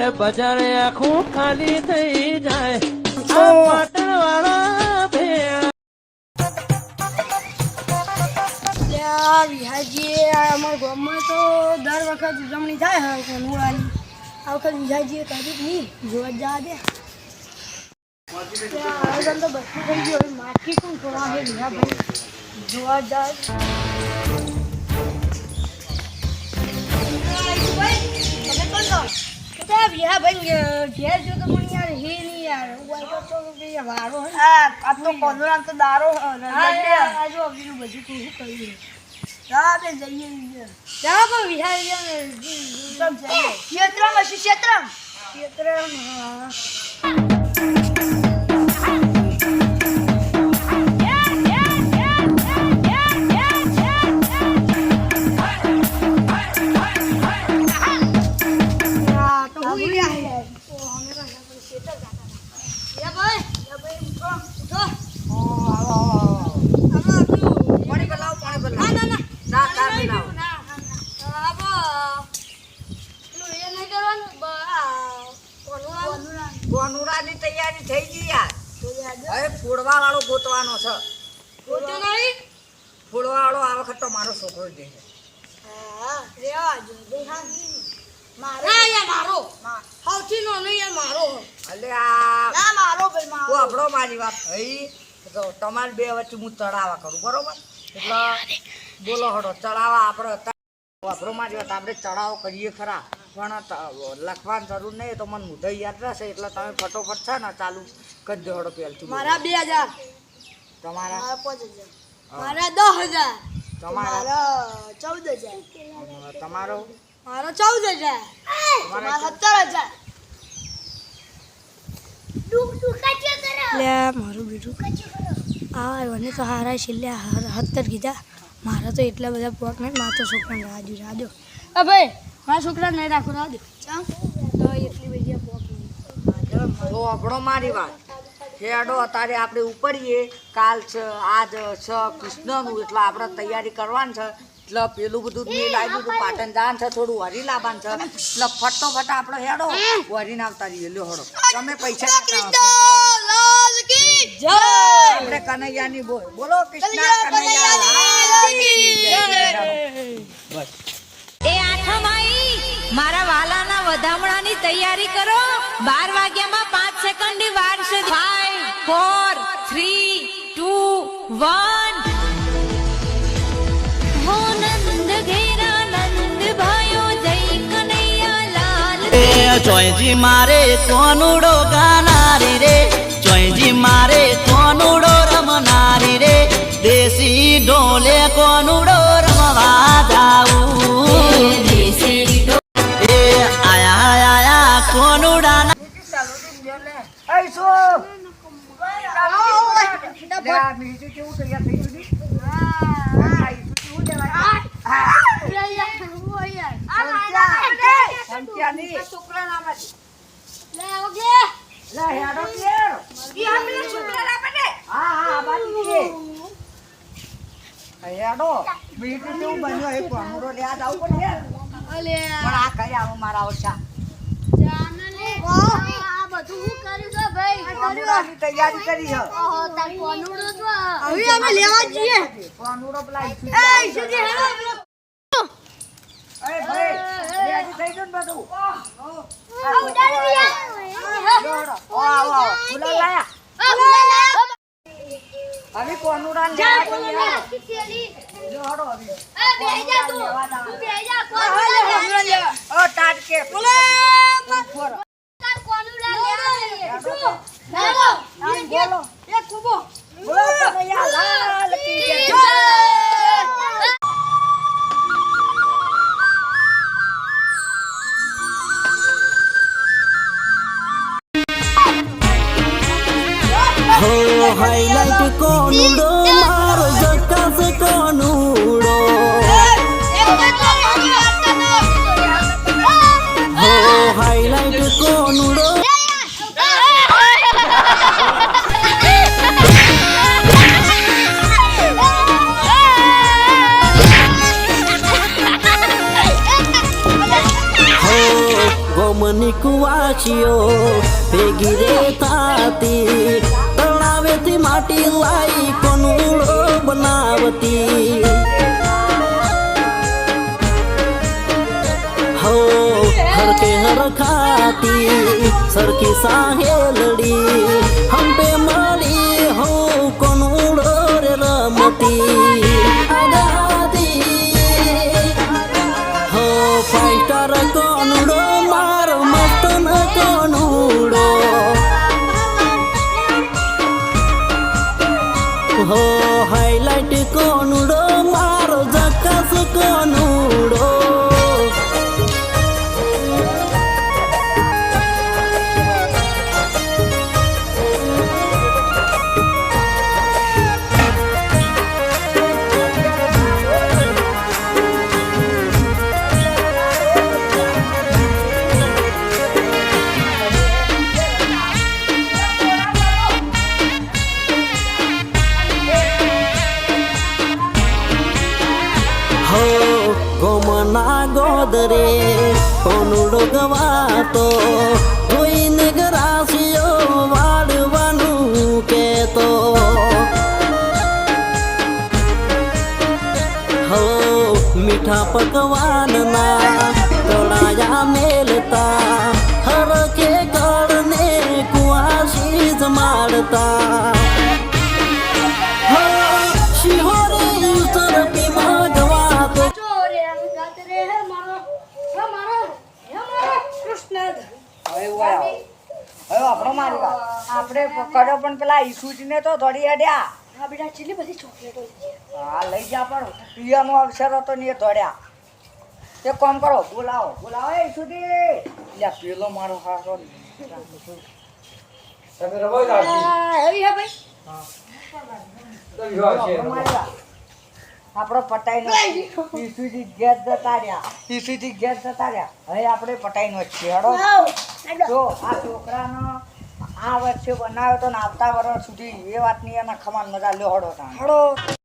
યાર બજાર આખું ખાલી થઈ જાય. આ પાટણ વાળા ભેળા વિહાજી અમારા ગામમાં તો દર વખત ઉજવણી થાય હવે કોનુડાની આ વખત વિહાજી કદી નહીં. જોવા જવા દે. આયોજન તો બધું થઈ ગયું. માર્કેટ પણ વિહાભાઈ. જોવા જ ઘેર જો તો પણ યાર હે નહીં યાર. આ તો તો વારો હે આ તો દારો હા જો બીજું બધું તો શું જા જઈએ જા પણ ગયા ને ક્ષેત્રમ હશે ક્ષેત્રમ. ક્ષેત્રમ હા, ગોનુડાની તૈયારી થઈ ગઈ યાર હવે ફોડવા વાળો ગોતવાનો છે ગોતો નહીં? ફોડવા વાળો આ વખત તો મારો છોકરો જ દેશે હા, રેવા દો. દેખાડી. ના, યાર, મારો. સૌથી નાનો મારો. એટલે મારો મારો. આપણો મારી વાત થઈ તો બે વચ્ચે હું ચડાવા કરું બરોબર એટલે બોલો હડો ચડાવા આપણે અત્યારે મારી વાત આપણે ચડાવો કરીએ ખરા પણ ત- લખવાની જરૂર નહીં તો મને મુદ્દા યાદ રહેશે. એટલે તમે ફટોફટ છે ને ચાલુ કરી દો હડો પહેલથી મારા બે હજાર. તમારા? મારા પાંચ હજાર. મારા દસ હજાર. તમારા? ચૌદ હજાર. તમારો? મારો ચૌદ હજાર. મારા સત્તર હજાર. મારું બીજું આ મને તો હારા છેલ્લે સત્તર કીધા. મારા તો એટલા બધા પોક નહીં મારા તો છોકરાને રાજુ રાજો અ ભાઈ મારા છોકરાને નહીં રાખો તો નહીં તો આપણો મારી વાત. હેડો અત્યારે આપણે ઉપડીએ કાલ છે આજ છે કૃષ્ણનું એટલે આપણે તૈયારી કરવાની છે. એટલે પેલું બધું મેં લાવ્યું હતું પાટણ જાન છે થોડું હરી લાવવાનું છે. એટલે ફટોફટ આપણે હેડો હરીને આવતા રહીએ. લ્યો હડો. તમે પૈસા. આપણે કનૈયાની બોલ. બોલો કૃષ્ણ કનૈયા બસ એ આઈ મારા વાલાના વધામણાની તૈયારી કરો. બાર વાગ્યામાં પાંચ સેકન્ડની વાર છે five four three two one હો નંદ મારે કોનુડો ગાનારી રે. ચોયજી મારે કોનુડો આ ઓછા કેવું તૈયાર થઈ ગયું હા. લે, ઘેર. હા, હા, આ બાજુ છે. હેડો. બીજું કેવું બન્યું? એ ભમરો લેવા જાવું પડે. પણ આ કઈ આવું મારા ઓછા ભમરાની તૈયારી કરી છે હવે અમે લેવા જઈએ ભમરો પેલા ઈસુ અરે ભાઈ રેડી થઈ ગયું ને બધું જોડો. ઓ, આવો, આવો. ફૂલો લાયા? હવે કોનુડા લેવા જઈએ. જોડો હવે. ઓ, ટાટકે. ઊભો ગામની કુવાસીઓ ભેગી રે થાતી તળાવેથી માટી લાઈ કોનુળો બનાવતી. હો હરકે હરખાતી, સરખી સાહેલડી હંપે મળી, હો કોનુળો રે રમતી. પકવાનના તળાયા મેલતા હરકે ગળને કુવાસી જ મારતા આપણો મારી વાત. આપણે કરો પણ પેલા ઈસુજીને તો દોડી અડ્યા. હા બેટા કેટલી બધી ચોકલેટો છે? હા લઈ જા પણ. પિયાનો અવસર હતો ને એ દોડ્યા. તે કોમ કરો બોલાવો બોલાવો એ સુધી લ્યા પેલો મારો હારો એવી હે ભાઈ. આપણો પટાઈ નો ઈસુજી ઘેર જતા રહ્યા. ઈસુજી ઘેર જતા રહ્યા. હવે આપણે પટાઈ નો છેડો જો આ છોકરાનો આ વર્ષે બનાવ્યો તો ને આવતા વર્ષ સુધી એ વાતની એના ખમાન મજા લ્યો હડો હડો